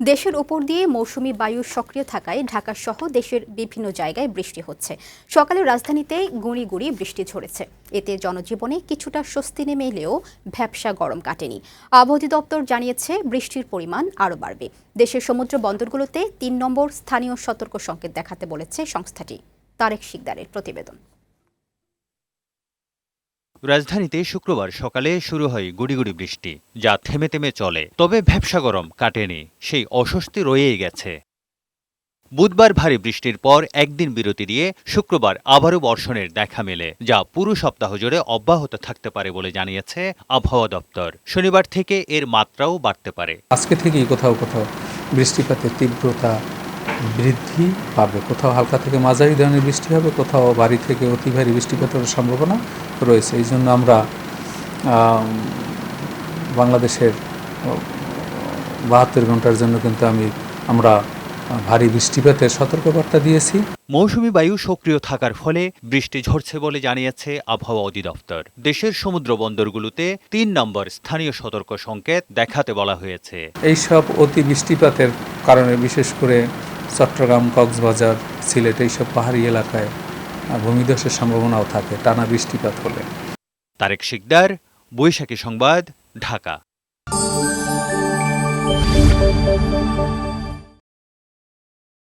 দেশের উপর দিয়ে মৌসুমি বায়ু সক্রিয় থাকায় ঢাকা সহ দেশের বিভিন্ন জায়গায় বৃষ্টি হচ্ছে। সকালে রাজধানীতে গুঁড়ি গুঁড়ি বৃষ্টি ঝরেছে। এতে জনজীবনে কিছুটা স্বস্তি নেমে এলেও ভ্যাবসা গরম কাটেনি। আবহাওয়া দপ্তর জানিয়েছে, বৃষ্টির পরিমাণ আরও বাড়বে। দেশের সমুদ্র বন্দরগুলোতে তিন নম্বর স্থানীয় সতর্ক সংকেত দেখাতে বলেছে সংস্থাটি। তারেক শিকদারের প্রতিবেদন। রাজধানীতে শুক্রবার সকালে শুরু হয় গুড়িগুড়ি বৃষ্টি, যা থেমে থেমে চলে। তবে ভ্যাবসা গরম কাটেনি, সেই অস্বস্তি রয়েই গেছে। বুধবার ভারী বৃষ্টির পর একদিন বিরতি দিয়ে শুক্রবার আবারও বর্ষণের দেখা মেলে, যা পুরো সপ্তাহ জুড়ে অব্যাহত থাকতে পারে বলে জানিয়েছে আবহাওয়া দপ্তর। শনিবার থেকে এর মাত্রাও বাড়তে পারে। আজকে থেকেই কোথাও কোথাও বৃষ্টিপাতের তীব্রতা বৃদ্ধি পাবে। কোথাও হালকা থেকে মাঝারি ধরনের বৃষ্টি হবে কোথাও ভারী থেকে অতি ভারী বৃষ্টিপাতের সম্ভাবনা রয়েছে। এই জন্য আমরা বাংলাদেশের বাহাত্তর ঘণ্টার জন্য কিন্তু আমি আমরা ভারী বৃষ্টিপাতের সতর্কবার্তা দিয়েছি। মৌসুমী বায়ু সক্রিয় থাকার ফলে বৃষ্টি ঝরছে বলে জানিয়েছে আবহাওয়া অধিদপ্তর। দেশের সমুদ্র বন্দরগুলোতে তিন নম্বর স্থানীয় সতর্ক সংকেত দেখাতে বলা হয়েছে। এইসব অতি বৃষ্টিপাতের কারণে বিশেষ করে চট্টগ্রাম, কক্সবাজার, সিলেট এইসব পাহাড়ি এলাকায় ভূমিধসের সম্ভাবনাও থাকে, টানা বৃষ্টিপাত হলে। তারেক শিকদার, বৈশাখী সংবাদ, ঢাকা।